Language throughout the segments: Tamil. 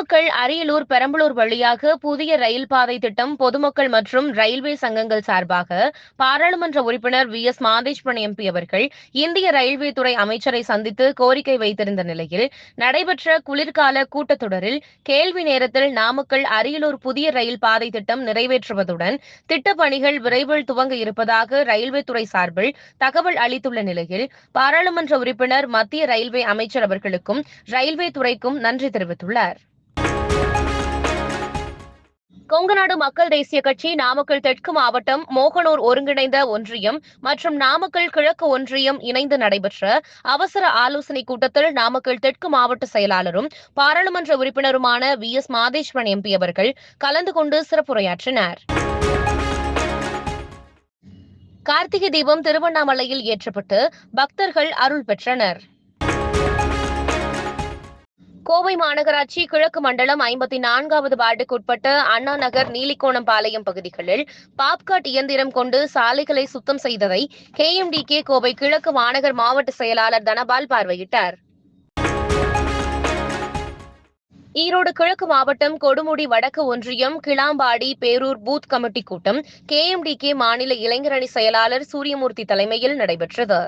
நாமக்கல் அரியலூர் பெரம்பலூர் வழியாக புதிய ரயில் பாதை திட்டம் பொதுமக்கள் மற்றும் ரயில்வே சங்கங்கள் சார்பாக பாராளுமன்ற உறுப்பினர் வி. எஸ். மாதேஸ்வரன் எம்பி அவர்கள் இந்திய ரயில்வே துறை அமைச்சரை சந்தித்து கோரிக்கை வைத்திருந்த நிலையில் நடைபெற்ற குளிர்கால கூட்டத்தொடரில் கேள்வி நேரத்தில் நாமக்கல் அரியலூர் புதிய ரயில் பாதை திட்டம் நிறைவேற்றுவதுடன் திட்டப் பணிகள் விரைவில் துவங்க இருப்பதாக ரயில்வே துறை சார்பில் தகவல் அளித்துள்ள நிலையில் பாராளுமன்ற உறுப்பினர் மத்திய ரயில்வே அமைச்சர் அவர்களுக்கும் ரயில்வே துறைக்கும் நன்றி தெரிவித்துள்ளார். கொங்கநாடு மக்கள் தேசிய கட்சி நாமக்கல் தெற்கு மாவட்டம் மோகனூர் ஒருங்கிணைந்த ஒன்றியம் மற்றும் நாமக்கல் கிழக்கு ஒன்றியம் இணைந்து நடைபெற்ற அவசர ஆலோசனைக் கூட்டத்தில் நாமக்கல் தெற்கு மாவட்ட செயலாளரும் பாராளுமன்ற உறுப்பினருமான வி எஸ் மாதேஸ்வரன் எம்பி அவர்கள் கலந்து கொண்டு சிறப்புரையாற்றினார். கார்த்திகை தீபம் திருவண்ணாமலையில் ஏற்றப்பட்டு பக்தர்கள் அருள் பெற்றனர். கோவை மாநகராட்சி கிழக்கு மண்டலம் ஐம்பத்தி நான்காவது வார்டுக்குட்பட்ட அண்ணா நகர் நீலிக்கோணம் பாளையம் பகுதிகளில் பாப்காட் இயந்திரம் கொண்டு சாலைகளை சுத்தம் செய்ததை கேஎம்டிகே கோவை கிழக்கு மாநகர் மாவட்ட செயலாளர் தனபால் பார்வையிட்டார். ஈரோடு கிழக்கு மாவட்டம் கொடுமுடி வடக்கு ஒன்றியம் கிளாம்பாடி பேரூர் பூத் கமிட்டி கூட்டம் கேஎம்டிகே மாநில இளைஞரணி செயலாளர் சூரியமூர்த்தி தலைமையில் நடைபெற்றது.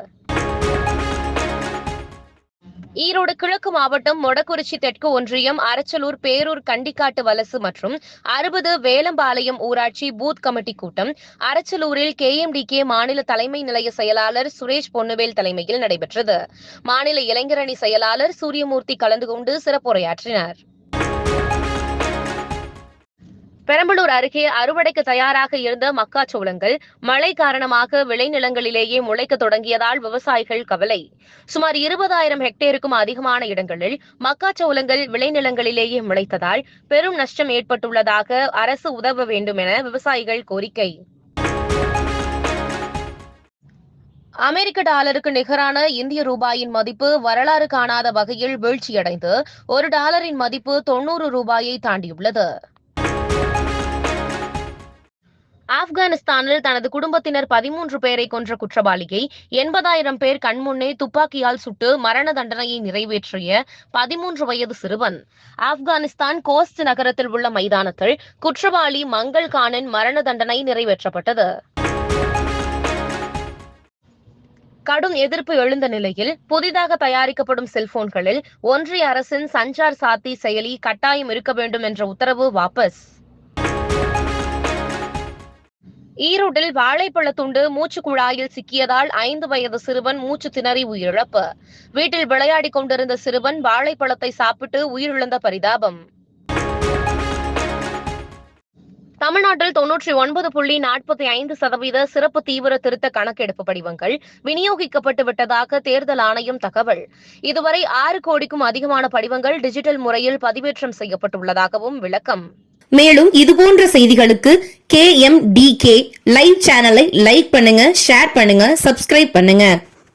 ஈரோடு கிழக்கு மாவட்டம் மொடக்குறிச்சி தெற்கு ஒன்றியம் அரச்சலூர் பேரூர் கண்டிக்காட்டு வலசு மற்றும் அறுபது வேலம்பாளையம் ஊராட்சி பூத் கமிட்டி கூட்டம். அரச்சலூரில் கேஎம்டிகே மாநில தலைமை நிலைய செயலாளர் சுரேஷ் பொன்னுவேல் தலைமையில் நடைபெற்றது. மாநில இளைஞரணி செயலாளர் சூரியமூர்த்தி கலந்து கொண்டு சிறப்புரையாற்றினார். பெரம்பலூர் அருகே அறுவடைக்கு தயாராக இருந்த மக்காச்சோளங்கள் மழை காரணமாக விளைநிலங்களிலேயே முளைக்க தொடங்கியதால் விவசாயிகள் கவலை. சுமார் இருபதாயிரம் ஹெக்டேருக்கும் அதிகமான இடங்களில் மக்காச்சோளங்கள் விளைநிலங்களிலேயே முளைத்ததால் பெரும் நஷ்டம் ஏற்பட்டுள்ளதாக அரசு உதவ வேண்டும் என விவசாயிகள் கோரிக்கை. அமெரிக்க டாலருக்கு நிகரான இந்திய ரூபாயின் மதிப்பு வரலாறு காணாத வகையில் வீழ்ச்சியடைந்து ஒரு டாலரின் மதிப்பு தொன்னூறு ரூபாயை தாண்டியுள்ளது. ஆப்கானிஸ்தானில் தனது குடும்பத்தினர் பதிமூன்று பேரை கொன்ற குற்றவாளியை எண்பதாயிரம் பேர் கண்முன்னே துப்பாக்கியால் சுட்டு மரண தண்டனையை நிறைவேற்றிய பதிமூன்று வயது சிறுவன். ஆப்கானிஸ்தான் கோஸ்ட் நகரத்தில் உள்ள மைதானத்தில் குற்றவாளி மங்கள் கானின் மரண தண்டனை நிறைவேற்றப்பட்டது. கடும் எதிர்ப்பு எழுந்த நிலையில் புதிதாக தயாரிக்கப்படும் செல்போன்களில் ஒன்றிய அரசின் சஞ்சார் சாத்தி செயலி கட்டாயம் இருக்க வேண்டும் என்ற உத்தரவு வாபஸ். ஈரோட்டில் வாழைப்பழத்துண்டு மூச்சு குழாயில் சிக்கியதால் ஐந்து வயது சிறுவன் மூச்சு திணறி உயிரிழப்பு. வீட்டில் விளையாடிக் கொண்டிருந்த சிறுவன் வாழைப்பழத்தை சாப்பிட்டு உயிரிழந்த பரிதாபம். தமிழ்நாட்டில் தொன்னூற்றி ஒன்பது புள்ளி நாற்பத்தி ஐந்து சதவீத சிறப்பு தீவிர திருத்த கணக்கெடுப்பு படிவங்கள் விநியோகிக்கப்பட்டு விட்டதாக தேர்தல் ஆணையம் தகவல். இதுவரை ஆறு கோடிக்கும் அதிகமான படிவங்கள் டிஜிட்டல் முறையில் பதிவேற்றம் செய்யப்பட்டுள்ளதாகவும் விளக்கம். மேலும் இதுபோன்ற செய்திகளுக்கு K M D K live சேனலை லைக் பண்ணுங்க ஷேர் பண்ணுங்க சப்ஸ்கிரைப் பண்ணுங்க.